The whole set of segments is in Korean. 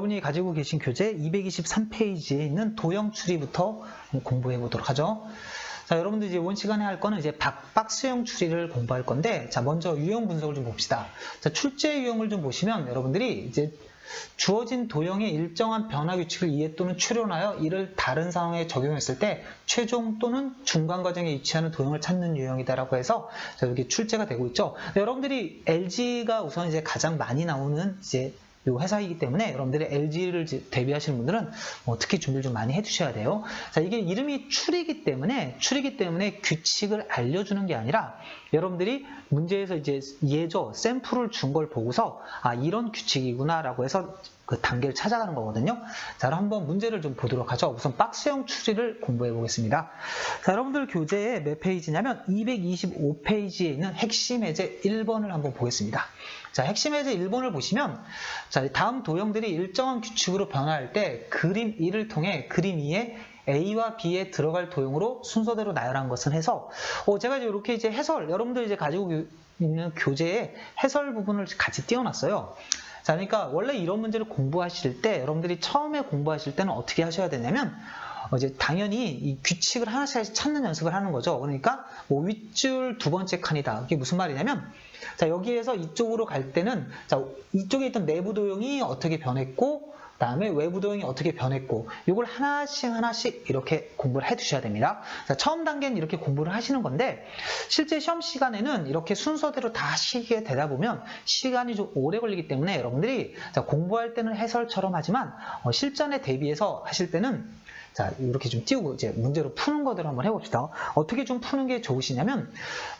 여러분이 가지고 계신 교재 223페이지에 있는 도형 추리부터 공부해 보도록 하죠. 자, 여러분들 이제 원 시간에 할 거는 이제 박, 박스형 추리를 공부할 건데, 자, 먼저 유형 분석을 좀 봅시다. 자, 출제 유형을 좀 보시면 여러분들이 이제 주어진 도형의 일정한 변화 규칙을 이해 또는 추론하여 이를 다른 상황에 적용했을 때 최종 또는 중간 과정에 위치하는 도형을 찾는 유형이다라고 해서 여기 출제가 되고 있죠. 여러분들이 LG가 우선 이제 가장 많이 나오는 이제 이 회사이기 때문에 여러분들이 LG를 대비하시는 분들은 뭐 특히 준비를 좀 많이 해주셔야 돼요. 자, 이게 이름이 추리기 때문에 추리기 때문에 규칙을 알려주는 게 아니라 여러분들이 문제에서 이제 예저 샘플을 준 걸 보고서 아 이런 규칙이구나라고 해서 그 단계를 찾아가는 거거든요. 자, 그럼 한번 문제를 좀 보도록 하죠. 우선 박스형 추리를 공부해 보겠습니다. 자, 여러분들 교재에 몇 페이지냐면 225페이지에 있는 핵심 해제 1번을 한번 보겠습니다. 자, 핵심 해제 1번을 보시면 자, 다음 도형들이 일정한 규칙으로 변화할 때 그림 1을 통해 그림 2에 A와 B에 들어갈 도형으로 순서대로 나열한 것은 해서 어, 제가 이제 이렇게 이제 해설 여러분들 이제 가지고 있는 교재에 해설 부분을 같이 띄워놨어요. 자, 그러니까 원래 이런 문제를 공부하실 때 여러분들이 처음에 공부하실 때는 어떻게 하셔야 되냐면 어, 이제 당연히 이 규칙을 하나씩 찾는 연습을 하는 거죠. 그러니까 뭐 윗줄 두 번째 칸이다. 이게 무슨 말이냐면 자 여기에서 이쪽으로 갈 때는 자 이쪽에 있던 내부 도형이 어떻게 변했고 다음에 외부 도형이 어떻게 변했고 이걸 하나씩 하나씩 이렇게 공부를 해 두셔야 됩니다. 자, 처음 단계는 이렇게 공부를 하시는 건데 실제 시험 시간에는 이렇게 순서대로 다 하시게 되다 보면 시간이 좀 오래 걸리기 때문에 여러분들이 자, 공부할 때는 해설처럼 하지만 어, 실전에 대비해서 하실 때는 자, 이렇게 좀 띄우고 이제 문제로 푸는 것들을 한번 해봅시다. 어떻게 좀 푸는 게 좋으시냐면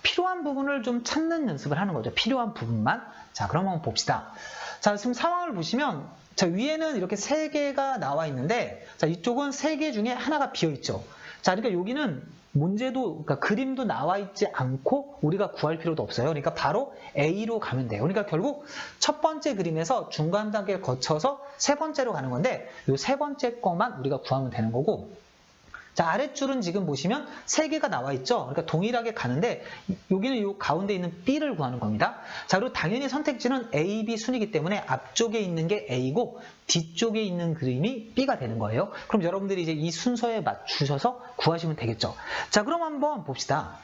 필요한 부분을 좀 찾는 연습을 하는 거죠. 필요한 부분만. 자, 그럼 한번 봅시다. 자, 지금 상황을 보시면 자, 위에는 이렇게 세 개가 나와 있는데 자, 이쪽은 세 개 중에 하나가 비어 있죠. 자, 그러니까 여기는 문제도 그러니까 그림도 나와 있지 않고 우리가 구할 필요도 없어요. 그러니까 바로 A로 가면 돼요. 그러니까 결국 첫 번째 그림에서 중간 단계를 거쳐서 세 번째로 가는 건데 이 세 번째 것만 우리가 구하면 되는 거고 자, 아랫줄은 지금 보시면 세 개가 나와 있죠. 그러니까 동일하게 가는데 여기는 이 가운데 있는 B를 구하는 겁니다. 자, 그리고 당연히 선택지는 A, B 순이기 때문에 앞쪽에 있는 게 A고 뒤쪽에 있는 그림이 B가 되는 거예요. 그럼 여러분들이 이제 이 순서에 맞추셔서 구하시면 되겠죠. 자, 그럼 한번 봅시다.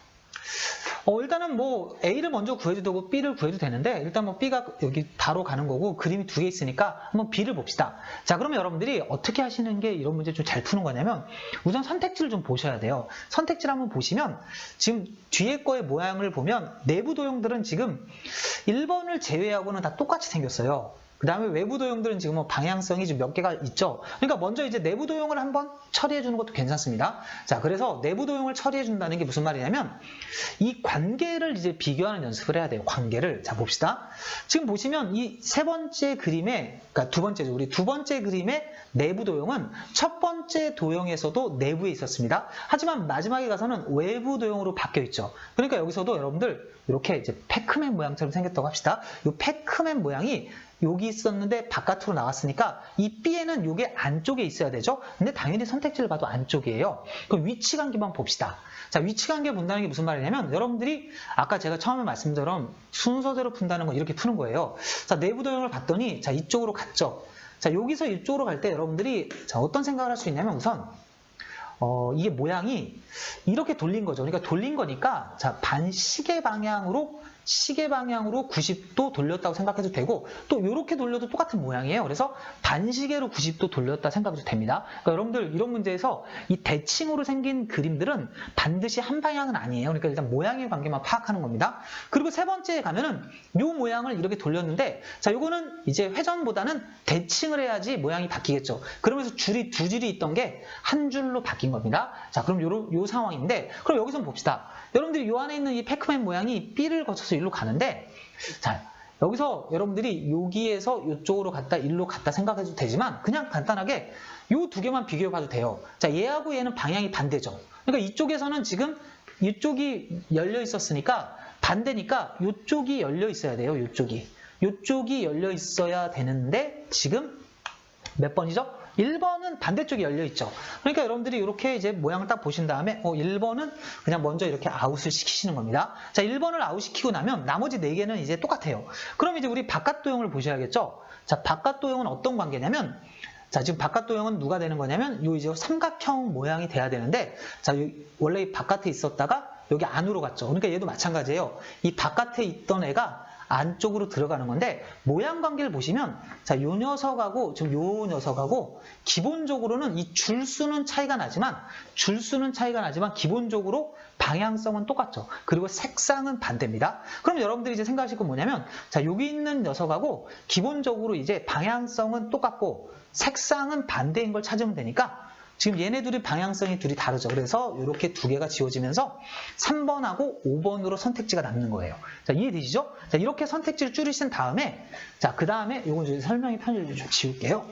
어, 일단은 뭐 A를 먼저 구해도 되고 B를 구해도 되는데 일단 뭐 B가 여기 바로 가는 거고 그림이 두 개 있으니까 한번 B를 봅시다. 자 그러면 여러분들이 어떻게 하시는 게 이런 문제 좀 잘 푸는 거냐면 우선 선택지를 좀 보셔야 돼요. 선택지를 한번 보시면 지금 뒤에 거의 모양을 보면 내부 도형들은 지금 1번을 제외하고는 다 똑같이 생겼어요. 그 다음에 외부 도형들은 지금 뭐 방향성이 좀 몇 개가 있죠. 그러니까 먼저 이제 내부 도형을 한번 처리해 주는 것도 괜찮습니다. 자, 그래서 내부 도형을 처리해 준다는 게 무슨 말이냐면 이 관계를 이제 비교하는 연습을 해야 돼요. 관계를. 자, 봅시다. 지금 보시면 이 세 번째 그림에, 그러니까 두 번째죠. 우리 두 번째 그림의 내부 도형은 첫 번째 도형에서도 내부에 있었습니다. 하지만 마지막에 가서는 외부 도형으로 바뀌어 있죠. 그러니까 여기서도 여러분들 이렇게 이제 패크맨 모양처럼 생겼다고 합시다. 이 패크맨 모양이 여기 있었는데 바깥으로 나왔으니까 이 B에는 이게 안쪽에 있어야 되죠. 근데 당연히 선택지를 봐도 안쪽이에요. 그럼 위치 관계만 봅시다. 자, 위치 관계 본다는 게 무슨 말이냐면 여러분들이 아까 제가 처음에 말씀드린 순서대로 푼다는 건 이렇게 푸는 거예요. 자, 내부 도형을 봤더니 자, 이쪽으로 갔죠. 자, 여기서 이쪽으로 갈 때 여러분들이 자, 어떤 생각을 할 수 있냐면 우선 어, 이게 모양이 이렇게 돌린 거죠. 그러니까 돌린 거니까 자, 반시계 방향으로 시계 방향으로 90도 돌렸다고 생각해도 되고 또 이렇게 돌려도 똑같은 모양이에요. 그래서 반시계로 90도 돌렸다 생각해도 됩니다. 그러니까 여러분들 이런 문제에서 이 대칭으로 생긴 그림들은 반드시 한 방향은 아니에요. 그러니까 일단 모양의 관계만 파악하는 겁니다. 그리고 세 번째에 가면은 이 모양을 이렇게 돌렸는데 자 이거는 이제 회전보다는 대칭을 해야지 모양이 바뀌겠죠. 그러면서 줄이 두 줄이 있던 게 한 줄로 바뀐 겁니다. 자 그럼 요, 요 상황인데 그럼 여기서 봅시다. 여러분들이 요 안에 있는 이 패크맨 모양이 B를 거쳐서 일로 가는데 자 여기서 여러분들이 여기에서 이쪽으로 갔다 일로 갔다 생각해도 되지만 그냥 간단하게 요두 개만 비교해 봐도 돼요. 자 얘하고 얘는 방향이 반대죠. 그러니까 이쪽에서는 지금 이쪽이 열려 있었으니까 반대니까 이쪽이 열려 있어야 돼요. 이쪽이. 이쪽이 열려 있어야 되는데 지금 몇 번이죠? 1번은 반대쪽에 열려 있죠. 그러니까 여러분들이 이렇게 이제 모양을 딱 보신 다음에 어 1번은 그냥 먼저 이렇게 아웃을 시키시는 겁니다. 자, 1번을 아웃 시키고 나면 나머지 4개는 이제 똑같아요. 그럼 이제 우리 바깥 도형을 보셔야겠죠. 자, 바깥 도형은 어떤 관계냐면 자, 지금 바깥 도형은 누가 되는 거냐면 요 이제 삼각형 모양이 돼야 되는데 자, 요, 원래 이 바깥에 있었다가 여기 안으로 갔죠. 그러니까 얘도 마찬가지예요. 이 바깥에 있던 애가 안쪽으로 들어가는 건데 모양 관계를 보시면 자, 요 녀석하고 지금 요 녀석하고 기본적으로는 이 줄수는 차이가 나지만 줄수는 차이가 나지만 기본적으로 방향성은 똑같죠. 그리고 색상은 반대입니다. 그럼 여러분들이 이제 생각하실 건 뭐냐면 자, 여기 있는 녀석하고 기본적으로 이제 방향성은 똑같고 색상은 반대인 걸 찾으면 되니까 지금 얘네 둘이 방향성이 둘이 다르죠. 그래서 이렇게 두 개가 지워지면서 3번하고 5번으로 선택지가 남는 거예요. 자, 이해되시죠? 자, 이렇게 선택지를 줄이신 다음에 자, 그 다음에 이건 좀 설명이 편의를 좀 지울게요.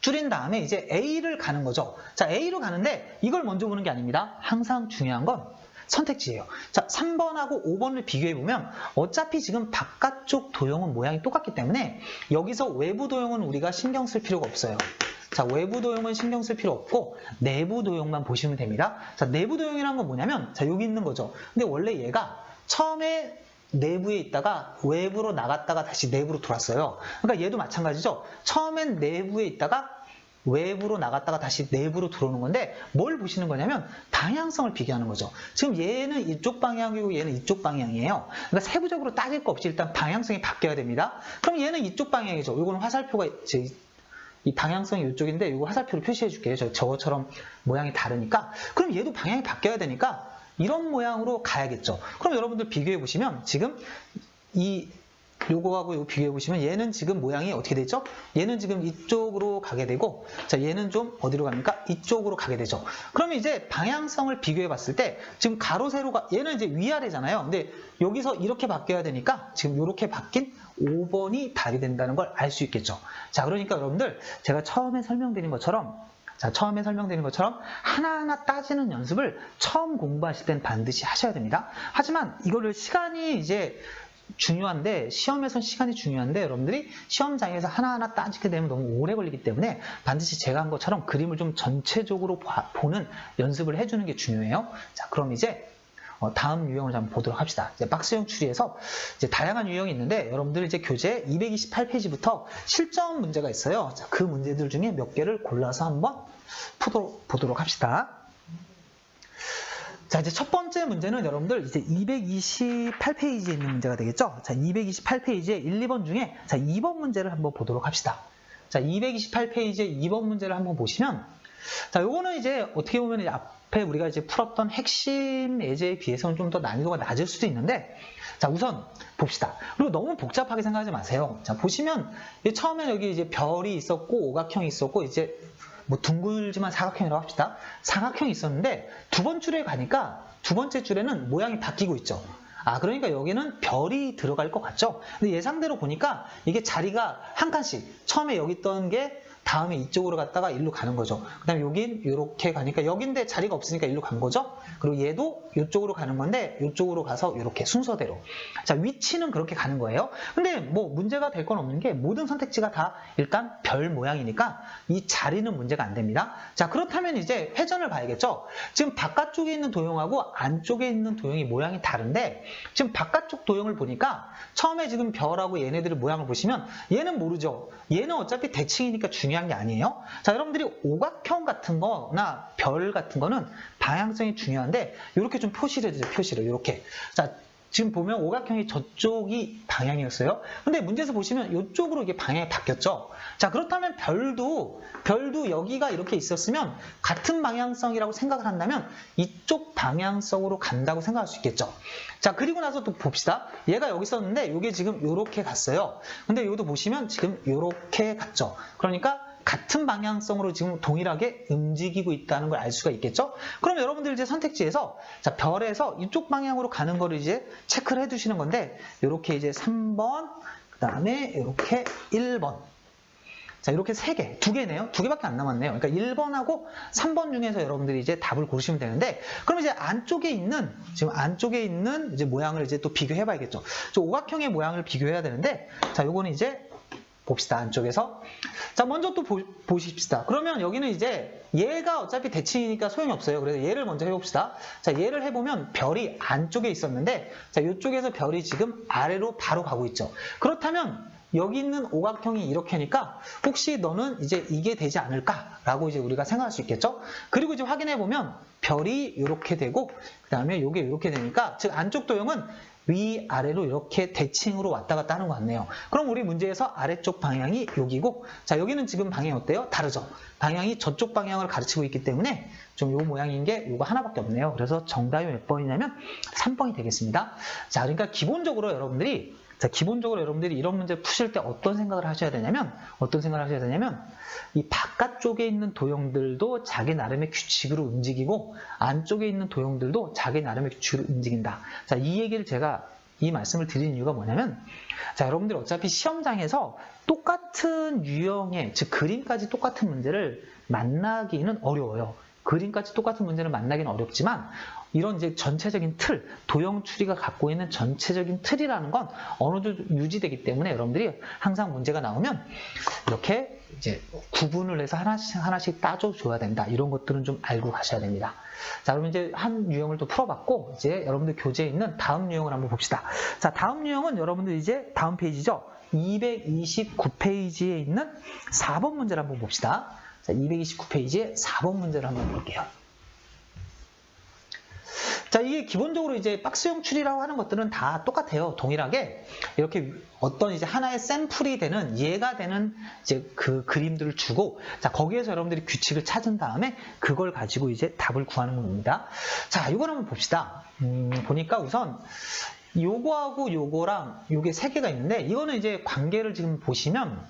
줄인 다음에 이제 A를 가는 거죠. 자, A로 가는데 이걸 먼저 보는 게 아닙니다. 항상 중요한 건 선택지예요. 자, 3번하고 5번을 비교해보면 어차피 지금 바깥쪽 도형은 모양이 똑같기 때문에 여기서 외부 도형은 우리가 신경 쓸 필요가 없어요. 자, 외부 도형은 신경 쓸 필요 없고 내부 도형만 보시면 됩니다. 자, 내부 도형이란 건 뭐냐면 자, 여기 있는 거죠. 근데 원래 얘가 처음에 내부에 있다가 외부로 나갔다가 다시 내부로 들어왔어요. 그러니까 얘도 마찬가지죠. 처음엔 내부에 있다가 외부로 나갔다가 다시 내부로 들어오는 건데 뭘 보시는 거냐면 방향성을 비교하는 거죠. 지금 얘는 이쪽 방향이고 얘는 이쪽 방향이에요. 그러니까 세부적으로 따질 거 없이 일단 방향성이 바뀌어야 됩니다. 그럼 얘는 이쪽 방향이죠. 이거는 화살표가 이 방향성이 이쪽인데 이거 화살표로 표시해 줄게요. 저, 저것처럼 모양이 다르니까. 그럼 얘도 방향이 바뀌어야 되니까 이런 모양으로 가야겠죠. 그럼 여러분들 비교해 보시면 지금 이 요거하고 요거 비교해 보시면 얘는 지금 모양이 어떻게 되죠? 얘는 지금 이쪽으로 가게 되고 자 얘는 좀 어디로 갑니까? 이쪽으로 가게 되죠. 그러면 이제 방향성을 비교해 봤을 때 지금 가로 세로가 얘는 이제 위아래잖아요. 근데 여기서 이렇게 바뀌어야 되니까 지금 이렇게 바뀐 5번이 답이 된다는 걸 알 수 있겠죠. 자 그러니까 여러분들 제가 처음에 설명드린 것처럼 자, 처음에 설명드린 것처럼 하나하나 따지는 연습을 처음 공부하실 땐 반드시 하셔야 됩니다. 하지만 이거를 시간이 이제 중요한데 시험에선 시간이 중요한데 여러분들이 시험장에서 하나하나 따지게 되면 너무 오래 걸리기 때문에 반드시 제가 한 것처럼 그림을 좀 전체적으로 보는 연습을 해주는 게 중요해요. 자, 그럼 이제 어, 다음 유형을 한번 보도록 합시다. 이제 박스형 추리에서 이제 다양한 유형이 있는데 여러분들 이제 교재 228페이지부터 실전 문제가 있어요. 자, 그 문제들 중에 몇 개를 골라서 한번 보도록 합시다. 자, 이제 첫 번째 문제는 여러분들 이제 228페이지에 있는 문제가 되겠죠? 자, 228페이지에 1, 2번 중에 자, 2번 문제를 한번 보도록 합시다. 자, 228페이지에 2번 문제를 한번 보시면 자, 요거는 이제 어떻게 보면 이제 앞에 우리가 이제 풀었던 핵심 예제에 비해서는 좀 더 난이도가 낮을 수도 있는데 자, 우선 봅시다. 그리고 너무 복잡하게 생각하지 마세요. 자, 보시면 처음에 여기 이제 별이 있었고 오각형이 있었고 이제 뭐 둥글지만 사각형이라고 합시다. 사각형이 있었는데 두 번 줄에 가니까 두 번째 줄에는 모양이 바뀌고 있죠. 아, 그러니까 여기는 별이 들어갈 것 같죠? 근데 예상대로 보니까 이게 자리가 한 칸씩 처음에 여기 있던 게 다음에 이쪽으로 갔다가 일로 가는 거죠. 그 다음에 여긴 이렇게 가니까 여긴데 자리가 없으니까 일로 간 거죠. 그리고 얘도 이쪽으로 가는 건데 이쪽으로 가서 이렇게 순서대로. 자 위치는 그렇게 가는 거예요. 근데 뭐 문제가 될 건 없는 게 모든 선택지가 다 일단 별 모양이니까 이 자리는 문제가 안 됩니다. 자 그렇다면 이제 회전을 봐야겠죠. 지금 바깥쪽에 있는 도형하고 안쪽에 있는 도형이 모양이 다른데 지금 바깥쪽 도형을 보니까 처음에 지금 별하고 얘네들의 모양을 보시면 얘는 모르죠. 얘는 어차피 대칭이니까 중요한 중요한 게 아니에요. 자, 여러분들이 오각형 같은 거나 별 같은 거는 방향성이 중요한데 이렇게 좀 표시를 해주세요. 표시를 이렇게. 자, 지금 보면 오각형이 저쪽이 방향이었어요. 근데 문제에서 보시면 이쪽으로 이게 방향이 바뀌었죠. 자, 그렇다면 별도, 별도 여기가 이렇게 있었으면 같은 방향성이라고 생각을 한다면 이쪽 방향성으로 간다고 생각할 수 있겠죠. 자, 그리고 나서 또 봅시다. 얘가 여기 있었는데 이게 지금 이렇게 갔어요. 근데 여기도 보시면 지금 이렇게 갔죠. 그러니까 같은 방향성으로 지금 동일하게 움직이고 있다는 걸 알 수가 있겠죠? 그럼 여러분들 이제 선택지에서 자, 별에서 이쪽 방향으로 가는 거를 이제 체크를 해 두시는 건데 이렇게 이제 3번 그 다음에 이렇게 1번 자, 이렇게 세 개, 두 개네요. 두 개밖에 안 남았네요. 그러니까 1번하고 3번 중에서 여러분들이 이제 답을 고르시면 되는데, 그럼 이제 안쪽에 있는, 지금 안쪽에 있는 이제 모양을 이제 또 비교해 봐야겠죠. 저 오각형의 모양을 비교해야 되는데, 자, 요거는 이제 봅시다. 안쪽에서. 자, 먼저 또 보, 보십시다. 그러면 여기는 이제 얘가 어차피 대칭이니까 소용이 없어요. 그래서 얘를 먼저 해봅시다. 자, 얘를 해보면 별이 안쪽에 있었는데, 자, 이쪽에서 별이 지금 아래로 바로 가고 있죠. 그렇다면 여기 있는 오각형이 이렇게 하니까 혹시 너는 이제 이게 되지 않을까라고 이제 우리가 생각할 수 있겠죠? 그리고 이제 확인해 보면 별이 이렇게 되고 그 다음에 이게 이렇게 되니까 즉 안쪽 도형은 위아래로 이렇게 대칭으로 왔다 갔다 하는 것 같네요. 그럼 우리 문제에서 아래쪽 방향이 여기고 자 여기는 지금 방향이 어때요? 다르죠? 방향이 저쪽 방향을 가르치고 있기 때문에 좀 요 모양인 게 요거 하나밖에 없네요. 그래서 정답이 몇 번이냐면 3번이 되겠습니다. 자 그러니까 기본적으로 여러분들이 자, 기본적으로 여러분들이 이런 문제 푸실 때 어떤 생각을 하셔야 되냐면, 어떤 생각을 하셔야 되냐면, 이 바깥쪽에 있는 도형들도 자기 나름의 규칙으로 움직이고, 안쪽에 있는 도형들도 자기 나름의 규칙으로 움직인다. 자, 이 얘기를 제가 이 말씀을 드린 이유가 뭐냐면, 자, 여러분들 어차피 시험장에서 똑같은 유형의, 즉, 그림까지 똑같은 문제를 만나기는 어려워요. 그림까지 똑같은 문제를 만나기는 어렵지만 이런 이제 전체적인 틀, 도형 추리가 갖고 있는 전체적인 틀이라는 건 어느 정도 유지되기 때문에 여러분들이 항상 문제가 나오면 이렇게 이제 구분을 해서 하나씩 하나씩 따져줘야 된다. 이런 것들은 좀 알고 가셔야 됩니다. 자, 그러면 이제 한 유형을 또 풀어봤고 이제 여러분들 교재에 있는 다음 유형을 한번 봅시다. 자, 다음 유형은 여러분들 이제 다음 페이지죠. 229페이지에 있는 4번 문제를 한번 봅시다. 자, 229페이지에 4번 문제를 한번 볼게요. 자, 이게 기본적으로 이제 박스형 추리라고 하는 것들은 다 똑같아요. 동일하게 이렇게 어떤 이제 하나의 샘플이 되는 이해가 되는 이제 그 그림들을 주고 자, 거기에서 여러분들이 규칙을 찾은 다음에 그걸 가지고 이제 답을 구하는 겁니다. 자, 이걸 한번 봅시다. 음, 보니까 우선 요거하고 요거랑 요게 세 개가 있는데 이거는 이제 관계를 지금 보시면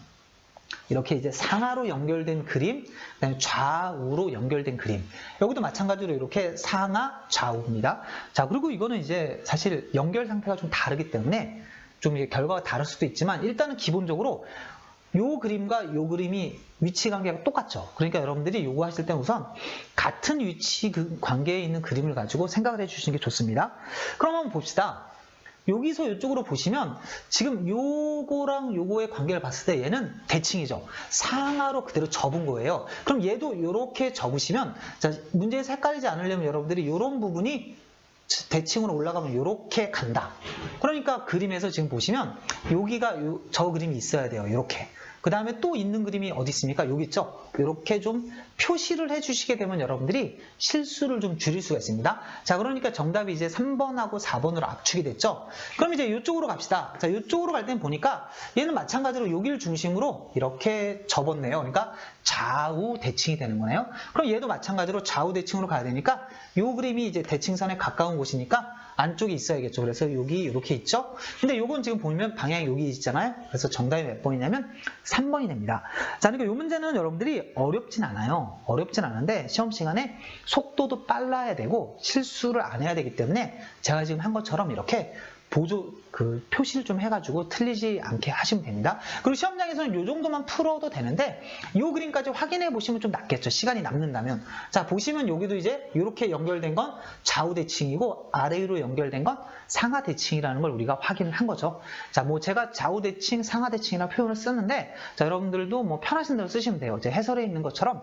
이렇게 이제 상하로 연결된 그림, 좌우로 연결된 그림. 여기도 마찬가지로 이렇게 상하, 좌우입니다. 자, 그리고 이거는 이제 사실 연결 상태가 좀 다르기 때문에 좀 결과가 다를 수도 있지만 일단은 기본적으로 요 그림과 요 그림이 위치 관계가 똑같죠. 그러니까 여러분들이 요거 하실 때 우선 같은 위치 그 관계에 있는 그림을 가지고 생각을 해주시는 게 좋습니다. 그럼 한번 봅시다. 여기서 이쪽으로 보시면 지금 요거랑 요거의 관계를 봤을 때 얘는 대칭이죠. 상하로 그대로 접은 거예요. 그럼 얘도 이렇게 접으시면 자, 문제에서 헷갈리지 않으려면 여러분들이 이런 부분이 대칭으로 올라가면 이렇게 간다. 그러니까 그림에서 지금 보시면 여기가 요, 저 그림이 있어야 돼요. 이렇게. 그 다음에 또 있는 그림이 어디 있습니까? 여기 있죠? 이렇게 좀 표시를 해주시게 되면 여러분들이 실수를 좀 줄일 수가 있습니다. 자, 그러니까 정답이 이제 3번하고 4번으로 압축이 됐죠? 그럼 이제 이쪽으로 갑시다. 자, 이쪽으로 갈 땐 보니까 얘는 마찬가지로 여기를 중심으로 이렇게 접었네요. 그러니까 좌우 대칭이 되는 거네요. 그럼 얘도 마찬가지로 좌우 대칭으로 가야 되니까 이 그림이 이제 대칭선에 가까운 곳이니까 안쪽에 있어야겠죠. 그래서 여기 이렇게 있죠. 근데 요건 지금 보면 방향이 여기 있잖아요. 그래서 정답이 몇 번이냐면 3번이 됩니다. 자, 그러니까 이 문제는 여러분들이 어렵진 않아요. 어렵진 않은데 시험 시간에 속도도 빨라야 되고 실수를 안 해야 되기 때문에 제가 지금 한 것처럼 이렇게 보조 그 표시를 좀 해가지고 틀리지 않게 하시면 됩니다. 그리고 시험장에서는 이 정도만 풀어도 되는데 이 그림까지 확인해 보시면 좀 낫겠죠. 시간이 남는다면. 자 보시면 여기도 이제 이렇게 연결된 건 좌우 대칭이고 아래로 연결된 건 상하 대칭이라는 걸 우리가 확인을 한 거죠. 자 뭐 제가 좌우 대칭, 상하 대칭이라는 표현을 쓰는데 자 여러분들도 뭐 편하신 대로 쓰시면 돼요. 제 해설에 있는 것처럼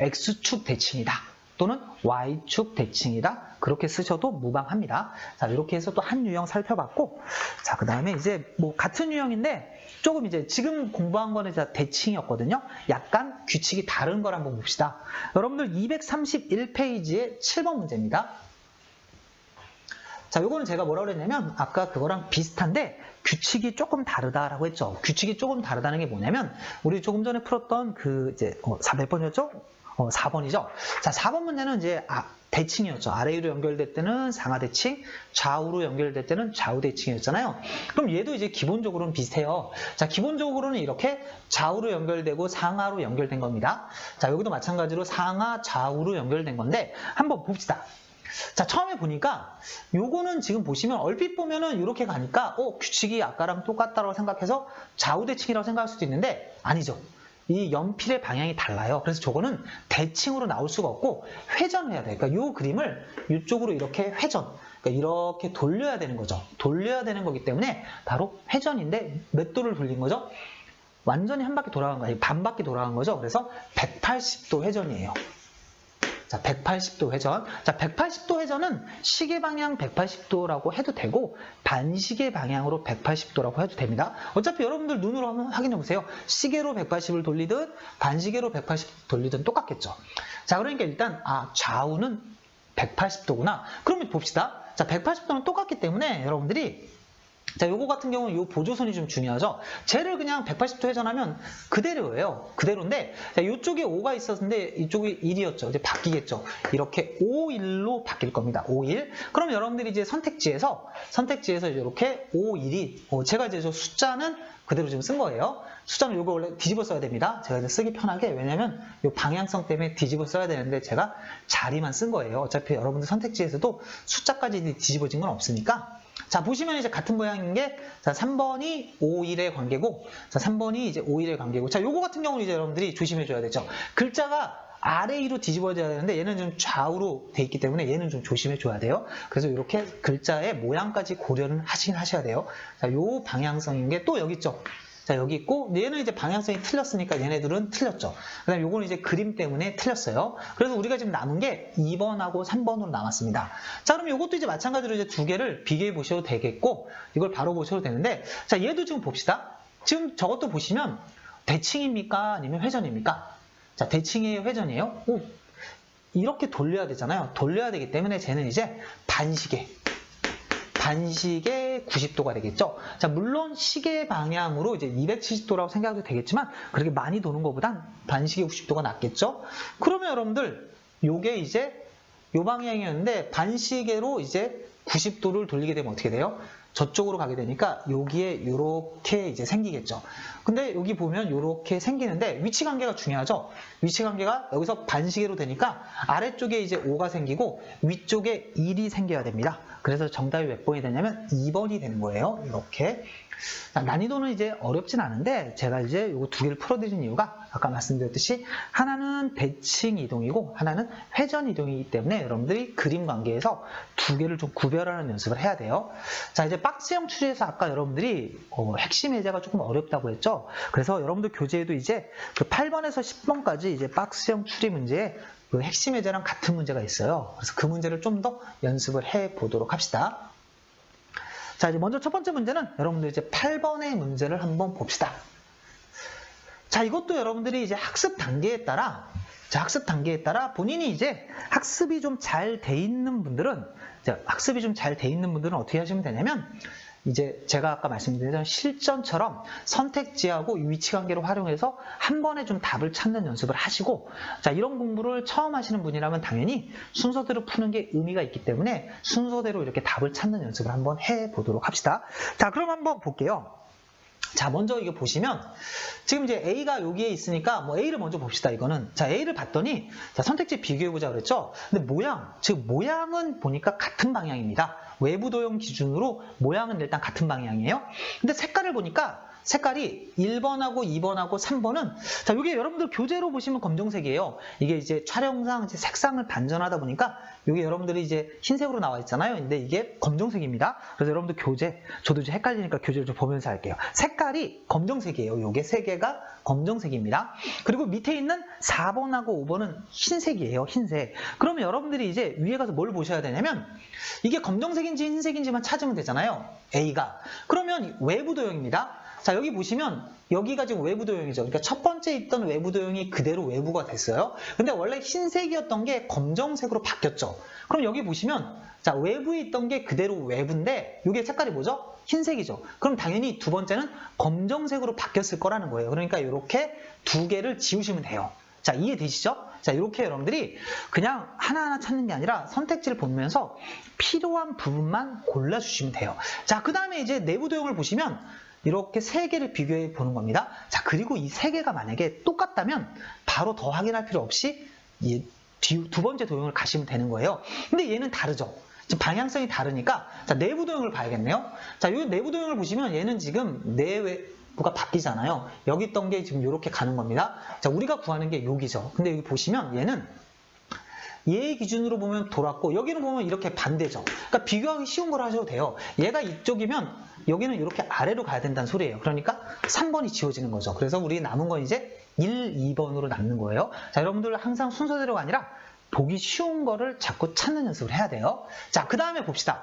X축 대칭이다. 또는 Y축 대칭이다. 그렇게 쓰셔도 무방합니다. 자, 이렇게 해서 또 한 유형 살펴봤고, 자, 그 다음에 이제 뭐 같은 유형인데, 조금 이제 지금 공부한 거는 이제 대칭이었거든요. 약간 규칙이 다른 걸 한번 봅시다. 여러분들 231페이지의 7번 문제입니다. 자, 요거는 제가 뭐라고 그랬냐면, 아까 그거랑 비슷한데, 규칙이 조금 다르다라고 했죠. 규칙이 조금 다르다는 게 뭐냐면, 우리 조금 전에 풀었던 그, 이제, 어, 몇 번이었죠? 어, 4번이죠. 자, 4번 문제는 이제 아, 대칭이었죠. 아래 위로 연결될 때는 상하 대칭, 좌우로 연결될 때는 좌우 대칭이었잖아요. 그럼 얘도 이제 기본적으로는 비슷해요. 자, 기본적으로는 이렇게 좌우로 연결되고 상하로 연결된 겁니다. 자, 여기도 마찬가지로 상하, 좌우로 연결된 건데 한번 봅시다. 자, 처음에 보니까 요거는 지금 보시면 얼핏 보면은 이렇게 가니까 어, 규칙이 아까랑 똑같다고 생각해서 좌우 대칭이라고 생각할 수도 있는데 아니죠. 이 연필의 방향이 달라요. 그래서 저거는 대칭으로 나올 수가 없고 회전해야 돼요. 그러니까 이 그림을 이쪽으로 이렇게 회전, 그러니까 이렇게 돌려야 되는 거죠. 돌려야 되는 거기 때문에 바로 회전인데 몇 도를 돌린 거죠? 완전히 한 바퀴 돌아간 거예요. 반 바퀴 돌아간 거죠. 그래서 180도 회전이에요. 자, 180도 회전. 자, 180도 회전은 시계 방향 180도라고 해도 되고 반시계 방향으로 180도라고 해도 됩니다. 어차피 여러분들 눈으로 한번 확인해 보세요. 시계로 180을 돌리든 반시계로 180 돌리든 똑같겠죠. 자, 그러니까 일단 아, 좌우는 180도구나. 그러면 봅시다. 자, 180도는 똑같기 때문에 여러분들이 자, 요거 같은 경우는 요 보조선이 좀 중요하죠. 쟤를 그냥 180도 회전하면 그대로예요. 그대로인데, 자, 요쪽에 5가 있었는데 이쪽이 1이었죠. 이제 바뀌겠죠. 이렇게 5, 1로 바뀔 겁니다. 5, 1. 그럼 여러분들이 이제 선택지에서, 선택지에서 이렇게 5, 1이, 어, 제가 이제 저 숫자는 그대로 지금 쓴 거예요. 숫자는 요거 원래 뒤집어 써야 됩니다. 제가 이제 쓰기 편하게, 왜냐면 요 방향성 때문에 뒤집어 써야 되는데 제가 자리만 쓴 거예요. 어차피 여러분들 선택지에서도 숫자까지 뒤집어진 건 없으니까 자, 보시면 이제 같은 모양인 게, 자, 3번이 5, 1의 관계고, 자, 3번이 이제 5, 1의 관계고, 자, 요거 같은 경우는 이제 여러분들이 조심해줘야 되죠. 글자가 아래 위로 뒤집어져야 되는데 얘는 좀 좌우로 돼 있기 때문에 얘는 좀 조심해 줘야 돼요. 그래서 이렇게 글자의 모양까지 고려는 하시긴 하셔야 돼요. 자, 요 방향성인 게 또 여기 있죠. 자, 여기 있고, 얘는 이제 방향성이 틀렸으니까 얘네들은 틀렸죠. 그 다음에 요거는 이제 그림 때문에 틀렸어요. 그래서 우리가 지금 남은 게 2번하고 3번으로 남았습니다. 자, 그럼 요것도 이제 마찬가지로 이제 두 개를 비교해 보셔도 되겠고, 이걸 바로 보셔도 되는데, 자, 얘도 지금 봅시다. 지금 저것도 보시면 대칭입니까? 아니면 회전입니까? 자, 대칭이에요? 회전이에요? 오, 이렇게 돌려야 되잖아요. 돌려야 되기 때문에 쟤는 이제 반시계. 반시계 90도가 되겠죠. 자, 물론 시계 방향으로 이제 270도라고 생각해도 되겠지만 그렇게 많이 도는 것보단 반시계 90도가 낫겠죠. 그러면 여러분들 요게 이제 요 방향이었는데 반시계로 이제 90도를 돌리게 되면 어떻게 돼요? 저쪽으로 가게 되니까 여기에 이렇게 이제 생기겠죠. 근데 여기 보면 이렇게 생기는데 위치 관계가 중요하죠. 위치 관계가 여기서 반시계로 되니까 아래쪽에 이제 5가 생기고 위쪽에 1이 생겨야 됩니다. 그래서 정답이 몇 번이 되냐면 2번이 되는 거예요. 이렇게. 난이도는 이제 어렵진 않은데 제가 이제 이거 두 개를 풀어드린 이유가 아까 말씀드렸듯이 하나는 대칭 이동이고 하나는 회전 이동이기 때문에 여러분들이 그림 관계에서 두 개를 좀 구별하는 연습을 해야 돼요. 자 이제 박스형 추리에서 아까 여러분들이 어, 핵심 예제가 조금 어렵다고 했죠. 그래서 여러분들 교재에도 이제 그 8번에서 10번까지 이제 박스형 추리 문제에 그 핵심 예제랑 같은 문제가 있어요. 그래서 그 문제를 좀 더 연습을 해 보도록 합시다. 자, 이제 먼저 첫 번째 문제는 여러분들 이제 8번의 문제를 한번 봅시다. 자, 이것도 여러분들이 이제 학습 단계에 따라 자, 학습 단계에 따라 본인이 이제 학습이 좀 잘 돼 있는 분들은 학습이 좀 잘 돼 있는 분들은 어떻게 하시면 되냐면 이제 제가 아까 말씀드린 실전처럼 선택지하고 위치 관계를 활용해서 한 번에 좀 답을 찾는 연습을 하시고 자 이런 공부를 처음 하시는 분이라면 당연히 순서대로 푸는 게 의미가 있기 때문에 순서대로 이렇게 답을 찾는 연습을 한번 해 보도록 합시다. 자 그럼 한번 볼게요. 자, 먼저 이거 보시면 지금 이제 A가 여기에 있으니까 뭐 A를 먼저 봅시다. 이거는 자 A를 봤더니 자 선택지 비교해 보자 그랬죠. 근데 모양 즉 모양은 보니까 같은 방향입니다. 외부 도형 기준으로 모양은 일단 같은 방향이에요. 근데 색깔을 보니까 색깔이 1번하고 2번하고 3번은 자 이게 여러분들 교재로 보시면 검정색이에요. 이게 이제 촬영상 이제 색상을 반전하다 보니까 이게 여러분들이 이제 흰색으로 나와 있잖아요. 근데 이게 검정색입니다. 그래서 여러분들 교재 저도 이제 헷갈리니까 교재를 좀 보면서 할게요. 색깔이 검정색이에요. 요게 세 개가 검정색입니다. 그리고 밑에 있는 4번하고 5번은 흰색이에요. 흰색. 그러면 여러분들이 이제 위에 가서 뭘 보셔야 되냐면 이게 검정색인지 흰색인지만 찾으면 되잖아요. A가. 그러면 외부 도형입니다. 자, 여기 보시면 여기가 지금 외부 도형이죠. 그러니까 첫 번째 있던 외부 도형이 그대로 외부가 됐어요. 근데 원래 흰색이었던 게 검정색으로 바뀌었죠. 그럼 여기 보시면 자, 외부에 있던 게 그대로 외부인데 이게 색깔이 뭐죠? 흰색이죠. 그럼 당연히 두 번째는 검정색으로 바뀌었을 거라는 거예요. 그러니까 이렇게 두 개를 지우시면 돼요. 자, 이해되시죠? 자, 이렇게 여러분들이 그냥 하나하나 찾는 게 아니라 선택지를 보면서 필요한 부분만 골라주시면 돼요. 자, 그 다음에 이제 내부 도형을 보시면 이렇게 세 개를 비교해 보는 겁니다. 자, 그리고 이 세 개가 만약에 똑같다면 바로 더 확인할 필요 없이 두 번째 도형을 가시면 되는 거예요. 근데 얘는 다르죠. 방향성이 다르니까 자, 내부 도형을 봐야겠네요. 자, 이 내부 도형을 보시면 얘는 지금 내외 부가 바뀌잖아요. 여기 있던 게 지금 이렇게 가는 겁니다. 자, 우리가 구하는 게 여기죠. 근데 여기 보시면 얘는 얘 기준으로 보면 돌았고 여기는 보면 이렇게 반대죠. 그러니까 비교하기 쉬운 걸 하셔도 돼요. 얘가 이쪽이면 여기는 이렇게 아래로 가야 된다는 소리예요. 그러니까 3번이 지워지는 거죠. 그래서 우리 남은 건 이제 1, 2번으로 남는 거예요. 자, 여러분들 항상 순서대로가 아니라 보기 쉬운 거를 자꾸 찾는 연습을 해야 돼요. 자, 그 다음에 봅시다.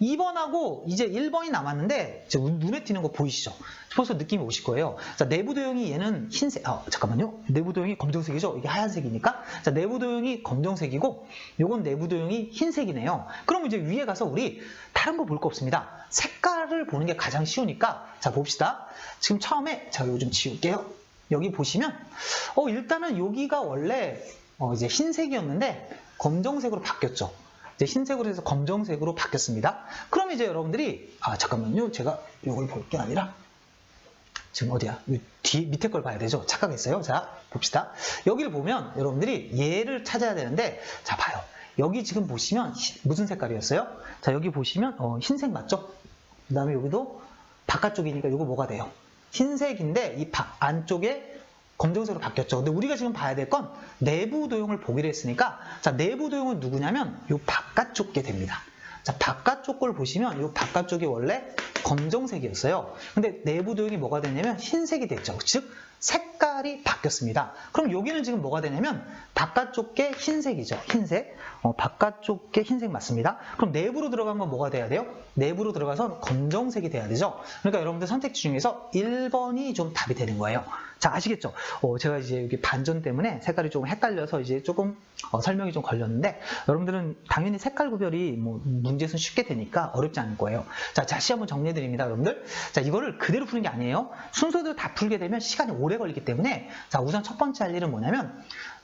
2번하고 이제 1번이 남았는데 눈에 띄는 거 보이시죠? 벌써 느낌이 오실 거예요. 자, 내부 도형이 얘는 흰색, 아, 잠깐만요. 내부 도형이 검정색이죠? 이게 하얀색이니까. 자, 내부 도형이 검정색이고 요건 내부 도형이 흰색이네요. 그럼 이제 위에 가서 우리 다른 거 볼 거 없습니다. 색깔을 보는 게 가장 쉬우니까 자, 봅시다. 지금 처음에 제가 좀 지울게요. 여기 보시면 어, 일단은 여기가 원래 어, 이제 흰색이었는데 검정색으로 바뀌었죠. 이제 흰색으로 해서 검정색으로 바뀌었습니다. 그럼 이제 여러분들이 아 잠깐만요. 제가 이걸 볼 게 아니라 지금 어디야? 뒤 밑에 걸 봐야 되죠. 착각했어요. 자 봅시다. 여기를 보면 여러분들이 얘를 찾아야 되는데 자 봐요. 여기 지금 보시면 무슨 색깔이었어요? 자 여기 보시면 어, 흰색 맞죠? 그 다음에 여기도 바깥쪽이니까 이거 뭐가 돼요? 흰색인데 이 바, 안쪽에 검정색으로 바뀌었죠. 근데 우리가 지금 봐야 될 건 내부 도형을 보기로 했으니까 자 내부 도형은 누구냐면 이 바깥쪽 게 됩니다. 자 바깥쪽 걸 보시면 이 바깥쪽이 원래 검정색이었어요. 근데 내부 도형이 뭐가 되냐면 흰색이 됐죠. 즉 색깔이 바뀌었습니다. 그럼 여기는 지금 뭐가 되냐면 바깥쪽 게 흰색이죠. 흰색. 어, 바깥쪽 게 흰색 맞습니다. 그럼 내부로 들어간 건 뭐가 돼야 돼요? 내부로 들어가서 검정색이 돼야 되죠. 그러니까 여러분들 선택지 중에서 1번이 좀 답이 되는 거예요. 자, 아시겠죠? 어, 제가 이제 여기 반전 때문에 색깔이 조금 헷갈려서 이제 조금 어, 설명이 좀 걸렸는데 여러분들은 당연히 색깔 구별이 뭐 문제에서 쉽게 되니까 어렵지 않을 거예요. 자, 다시 한번 정리해 드립니다, 여러분들. 자, 이거를 그대로 푸는 게 아니에요. 순서대로 다 풀게 되면 시간이 오래 걸리기 때문에 자, 우선 첫 번째 할 일은 뭐냐면 딱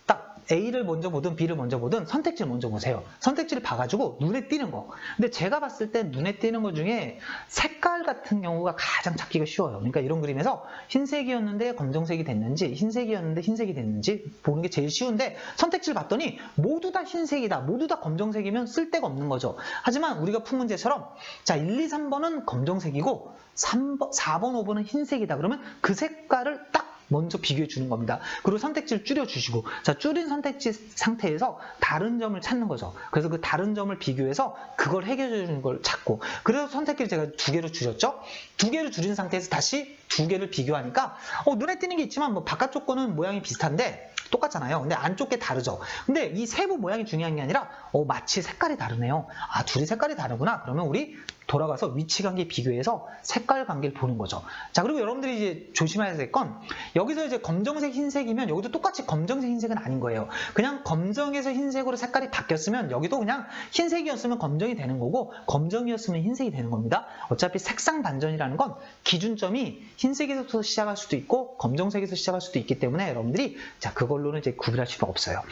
A를 먼저 보든 B를 먼저 보든 선택지를 먼저 보세요. 선택지를 봐가지고 눈에 띄는 거. 근데 제가 봤을 때 눈에 띄는 것 중에 색깔 같은 경우가 가장 찾기가 쉬워요. 그러니까 이런 그림에서 흰색이었는데 검정색이 됐는지 흰색이었는데 흰색이 됐는지 보는 게 제일 쉬운데 선택지를 봤더니 모두 다 흰색이다. 모두 다 검정색이면 쓸데가 없는 거죠. 하지만 우리가 푼 문제처럼 자 1, 2, 3번은 검정색이고 3번, 4번, 5번은 흰색이다. 그러면 그 색깔을 딱 먼저 비교해 주는 겁니다. 그리고 선택지를 줄여 주시고 자 줄인 선택지 상태에서 다른 점을 찾는 거죠. 그래서 그 다른 점을 비교해서 그걸 해결해 주는 걸 찾고 그래서 선택지를 제가 두 개로 줄였죠. 두 개를 줄인 상태에서 다시 두 개를 비교하니까 어, 눈에 띄는 게 있지만 뭐 바깥쪽 거는 모양이 비슷한데 똑같잖아요. 근데 안쪽 게 다르죠. 근데 이 세부 모양이 중요한 게 아니라 어, 마치 색깔이 다르네요. 아 둘이 색깔이 다르구나. 그러면 우리 돌아가서 위치 관계 비교해서 색깔 관계를 보는 거죠. 자, 그리고 여러분들이 이제 조심해야 될 건 여기서 이제 검정색, 흰색이면 여기도 똑같이 검정색, 흰색은 아닌 거예요. 그냥 검정에서 흰색으로 색깔이 바뀌었으면 여기도 그냥 흰색이었으면 검정이 되는 거고 검정이었으면 흰색이 되는 겁니다. 어차피 색상 반전이라는 건 기준점이 흰색에서 시작할 수도 있고 검정색에서 시작할 수도 있기 때문에 여러분들이 자, 그걸로는 이제 구별할 필요가 없어요.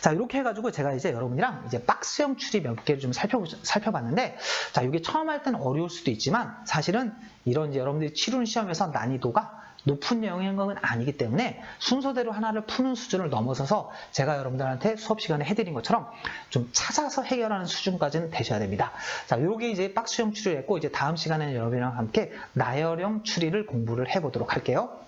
자, 이렇게 해가지고 제가 이제 여러분이랑 이제 박스형 추리 몇 개를 좀 살펴, 살펴봤는데 자, 이게 처음 할 때는 어려울 수도 있지만 사실은 이런 여러분들이 치르는 시험에서 난이도가 높은 영역은 아니기 때문에 순서대로 하나를 푸는 수준을 넘어서서 제가 여러분들한테 수업 시간에 해드린 것처럼 좀 찾아서 해결하는 수준까지는 되셔야 됩니다. 자, 이게 이제 박스형 추리를 했고 이제 다음 시간에는 여러분이랑 함께 나열형 추리를 공부를 해보도록 할게요.